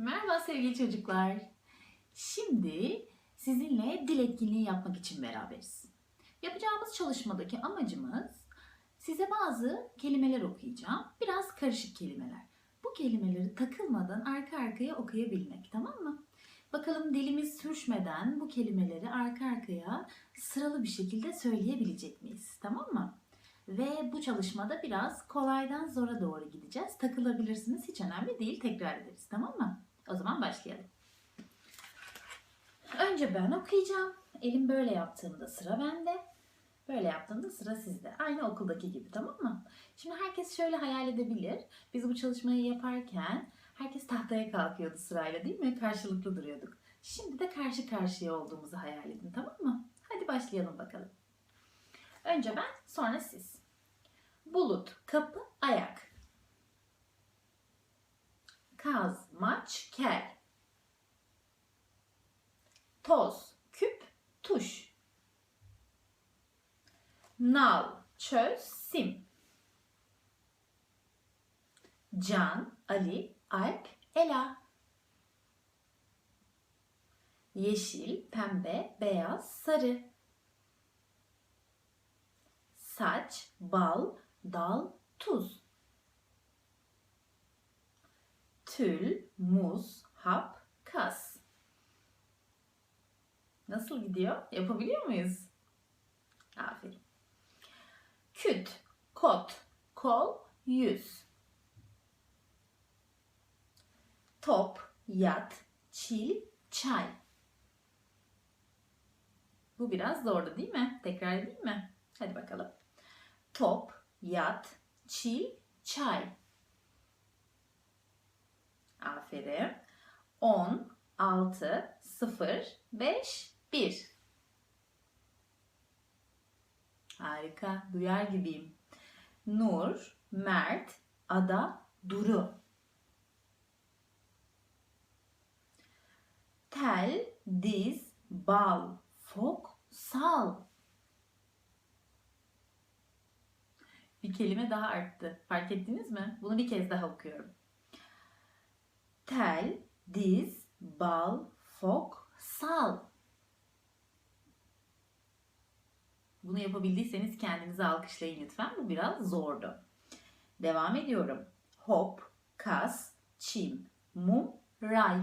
Merhaba sevgili çocuklar. Şimdi sizinle dil etkinliği yapmak için beraberiz. Yapacağımız çalışmadaki amacımız size bazı kelimeler okuyacağım. Biraz karışık kelimeler. Bu kelimeleri takılmadan arka arkaya okuyabilmek tamam mı? Bakalım dilimiz sürçmeden bu kelimeleri arka arkaya sıralı bir şekilde söyleyebilecek miyiz? Tamam mı? Ve bu çalışmada biraz kolaydan zora doğru gideceğiz. Takılabilirsiniz hiç önemli değil. Tekrar ederiz tamam mı? O zaman başlayalım. Önce ben okuyacağım. Elim böyle yaptığımda sıra bende. Böyle yaptığımda sıra sizde. Aynı okuldaki gibi tamam mı? Şimdi herkes şöyle hayal edebilir. Biz bu çalışmayı yaparken herkes tahtaya kalkıyordu sırayla değil mi? Karşılıklı duruyorduk. Şimdi de karşı karşıya olduğumuzu hayal edin tamam mı? Hadi başlayalım bakalım. Önce ben sonra siz. Bulut, kapı, ayak. Maç, kel. Toz, küp, tuş. Nal, çöz, sim. Can, Ali, Alp, Ela. Yeşil, pembe, beyaz, sarı. Saç, bal, dal, tuz. Tül, muz, hap, kas. Nasıl gidiyor? Yapabiliyor muyuz? Aferin. Küt, kot, kol, yüz. Top, yat, çil, çay. Bu biraz zordu değil mi? Tekrar edeyim mi? Hadi bakalım. Top, yat, çil, çay. Aferin. 10, 6, 0, 5, 1. Harika. Duyar gibiyim. Nur, Mert, Ada, Duru. Tel, diz, bal, fok, sal. Bir kelime daha arttı. Fark ettiniz mi? Bunu bir kez daha okuyorum. Tel, diz, bal, fok, sal. Bunu yapabildiyseniz kendinizi alkışlayın lütfen. Bu biraz zordu. Devam ediyorum. Hop, kas, çim, mum, ray.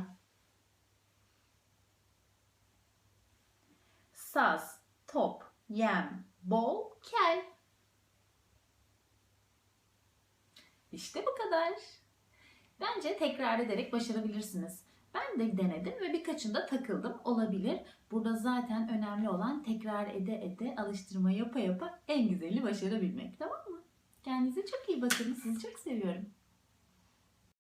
Saz, top, yem, bol, kel. İşte bu kadar. Bence tekrar ederek başarabilirsiniz. Ben de denedim ve birkaçında takıldım. Olabilir. Burada zaten önemli olan tekrar ede ede alıştırma yapa yapa en güzelini başarabilmek. Tamam mı? Kendinize çok iyi bakın. Sizi çok seviyorum.